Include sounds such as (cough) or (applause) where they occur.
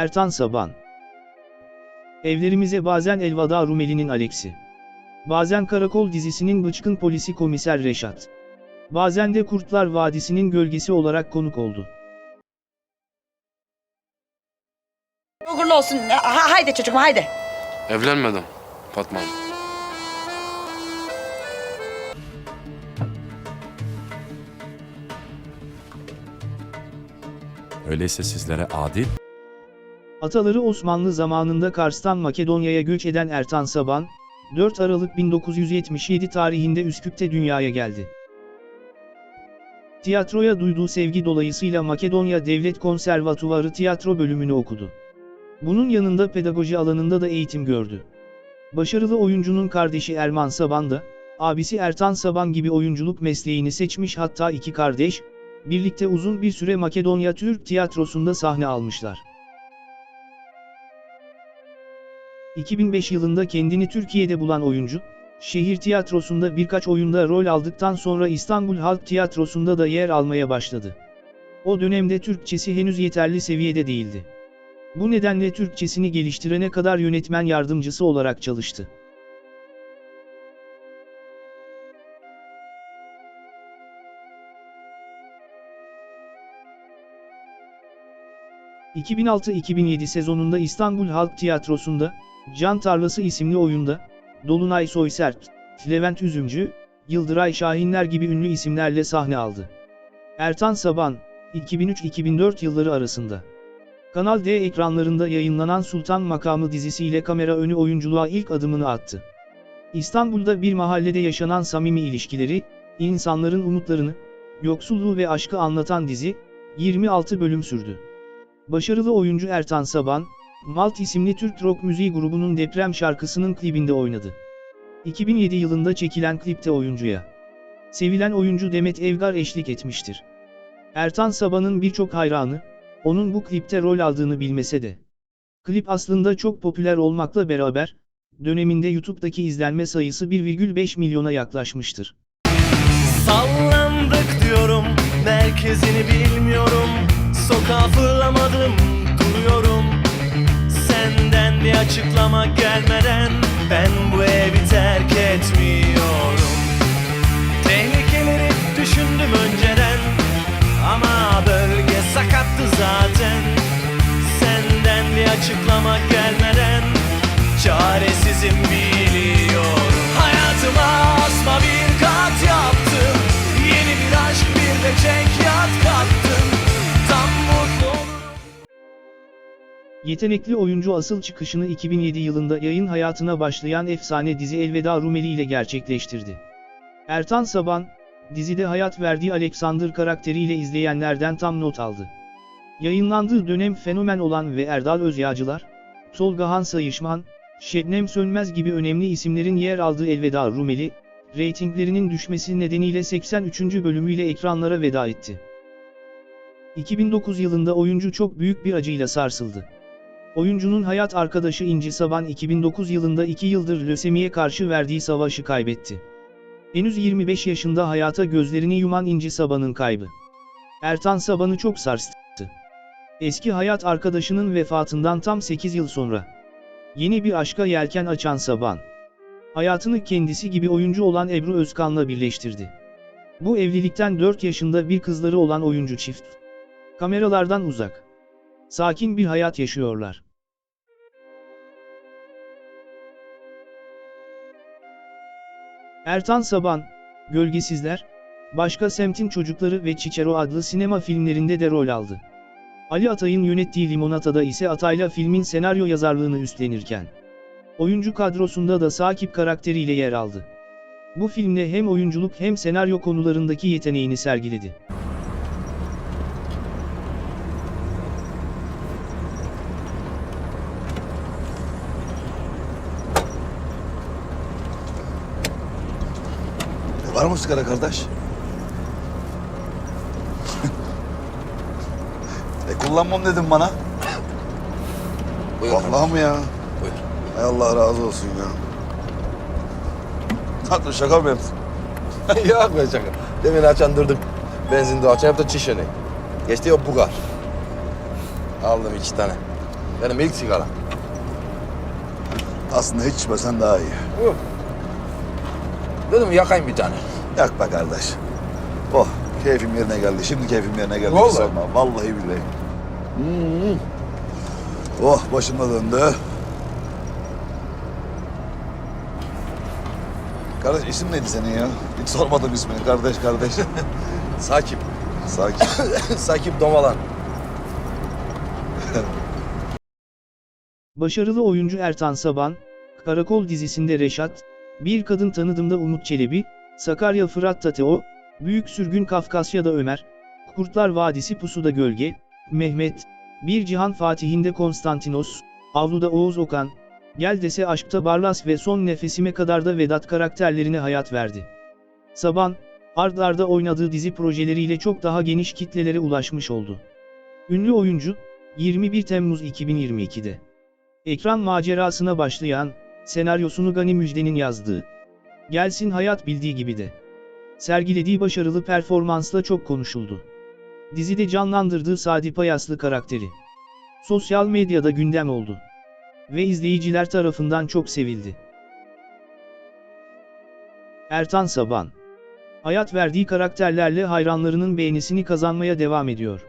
Ertan Saban Evlerimize bazen Elvada Rumeli'nin Alex'i. Bazen Karakol dizisinin bıçkın polisi komiser Reşat. Bazen de Kurtlar Vadisi'nin gölgesi olarak konuk oldu. Uğurlu olsun. Ha, haydi çocuğum haydi. Evlenmedim Fatma Hanım. Öyleyse sizlere adil, Ataları Osmanlı zamanında Kars'tan Makedonya'ya göç eden Ertan Saban, 4 Aralık 1977 tarihinde Üsküp'te dünyaya geldi. Tiyatroya duyduğu sevgi dolayısıyla Makedonya Devlet Konservatuvarı tiyatro bölümünü okudu. Bunun yanında pedagoji alanında da eğitim gördü. Başarılı oyuncunun kardeşi Erman Saban da, abisi Ertan Saban gibi oyunculuk mesleğini seçmiş hatta iki kardeş, birlikte uzun bir süre Makedonya Türk tiyatrosunda sahne almışlar. 2005 yılında kendini Türkiye'de bulan oyuncu, şehir tiyatrosunda birkaç oyunda rol aldıktan sonra İstanbul Halk Tiyatrosu'nda da yer almaya başladı. O dönemde Türkçesi henüz yeterli seviyede değildi. Bu nedenle Türkçesini geliştirene kadar yönetmen yardımcısı olarak çalıştı. ...2006-2007 sezonunda İstanbul Halk Tiyatrosu'nda, Can Tarlası isimli oyunda, Dolunay Soysert, Levent Üzümcü, Yıldıray Şahinler gibi ünlü isimlerle sahne aldı. Ertan Saban, 2003-2004 yılları arasında. Kanal D ekranlarında yayınlanan Sultan Makamı dizisiyle kamera önü oyunculuğa ilk adımını attı. İstanbul'da bir mahallede yaşanan samimi ilişkileri, insanların umutlarını, yoksulluğu ve aşkı anlatan dizi, 26 bölüm sürdü. Başarılı oyuncu Ertan Saban, Malt isimli Türk rock müziği grubunun deprem şarkısının klibinde oynadı. 2007 yılında çekilen klipte oyuncuya sevilen oyuncu Demet Evgar eşlik etmiştir. Ertan Saban'ın birçok hayranı, onun bu klipte rol aldığını bilmese de. Klip aslında çok popüler olmakla beraber, döneminde YouTube'daki izlenme sayısı 1,5 milyona yaklaşmıştır. Sallandık diyorum Merkezini bilmiyorum Sokağa fırlamadım Duruyorum. Senden bir açıklama gelmeden Ben bu evi terk etmiyorum Yetenekli oyuncu asıl çıkışını 2007 yılında yayın hayatına başlayan efsane dizi Elveda Rumeli ile gerçekleştirdi. Ertan Saban, dizide hayat verdiği Alexander karakteriyle izleyenlerden tam not aldı. Yayınlandığı dönem fenomen olan ve Erdal Özyağcılar, Tolga Sayışman, Şebnem Sönmez gibi önemli isimlerin yer aldığı Elveda Rumeli, reytinglerinin düşmesi nedeniyle 83. bölümüyle ekranlara veda etti. 2009 yılında oyuncu çok büyük bir acıyla sarsıldı. Oyuncunun hayat arkadaşı İnci Saban 2009 yılında 2 yıldır lösemiye karşı verdiği savaşı kaybetti. Henüz 25 yaşında hayata gözlerini yuman İnci Saban'ın kaybı. Ertan Saban'ı çok sarstı. Eski hayat arkadaşının vefatından tam 8 yıl sonra. Yeni bir aşka yelken açan Saban. Hayatını kendisi gibi oyuncu olan Ebru Özkan'la birleştirdi. Bu evlilikten 4 yaşında bir kızları olan oyuncu çift. Kameralardan uzak. Sakin bir hayat yaşıyorlar. Ertan Saban, Gölgesizler, Başka Semtin Çocukları ve Çiçero adlı sinema filmlerinde de rol aldı. Ali Atay'ın yönettiği Limonata'da ise Atay'la filmin senaryo yazarlığını üstlenirken, oyuncu kadrosunda da Sakip karakteriyle yer aldı. Bu filmde hem oyunculuk hem senaryo konularındaki yeteneğini sergiledi. Var mı sigara kardeş? e kullanmam dedim bana. Buyur Vallahi mi ya? Buyur. Hay Allah razı olsun ya. Tatlı şaka mı yaptın? (laughs) Yok be şaka. Demin açan durdum. Benzinde açan hep de çiş. Geçti o bugar. Aldım iki tane. Benim ilk sigara. Aslında hiç içmesen daha iyi. Dedim yakayım bir tane. Yak be kardeş. Oh keyfim yerine geldi. Şimdi keyfim yerine geldi. Vallahi. Sorma. Vallahi billahi. Hmm. Oh başıma döndü. Kardeş isim neydi senin ya? Hiç sormadım ismini kardeş kardeş. (laughs) Sakip. Sakin. (coughs) Sakip Domalan. Başarılı oyuncu Ertan Saban, Karakol dizisinde Reşat, Bir Kadın Tanıdım'da Umut Çelebi, Sakarya Fırat Tateo, Büyük Sürgün Kafkasya'da Ömer, Kurtlar Vadisi Pusuda Gölge, Mehmet, Bir Cihan Fatih'inde Konstantinos, Avluda Oğuz Okan, Gel Dese Aşkta Barlas ve Son Nefesime kadar da Vedat karakterlerine hayat verdi. Saban, ard arda oynadığı dizi projeleriyle çok daha geniş kitlelere ulaşmış oldu. Ünlü oyuncu, 21 Temmuz 2022'de Ekran macerasına başlayan, senaryosunu Gani Müjde'nin yazdığı. Gelsin hayat bildiği gibi de. Sergilediği başarılı performansla çok konuşuldu. Dizide canlandırdığı Sadi Payaslı karakteri. Sosyal medyada gündem oldu. Ve izleyiciler tarafından çok sevildi. Ertan Saban Hayat verdiği karakterlerle hayranlarının beğenisini kazanmaya devam ediyor.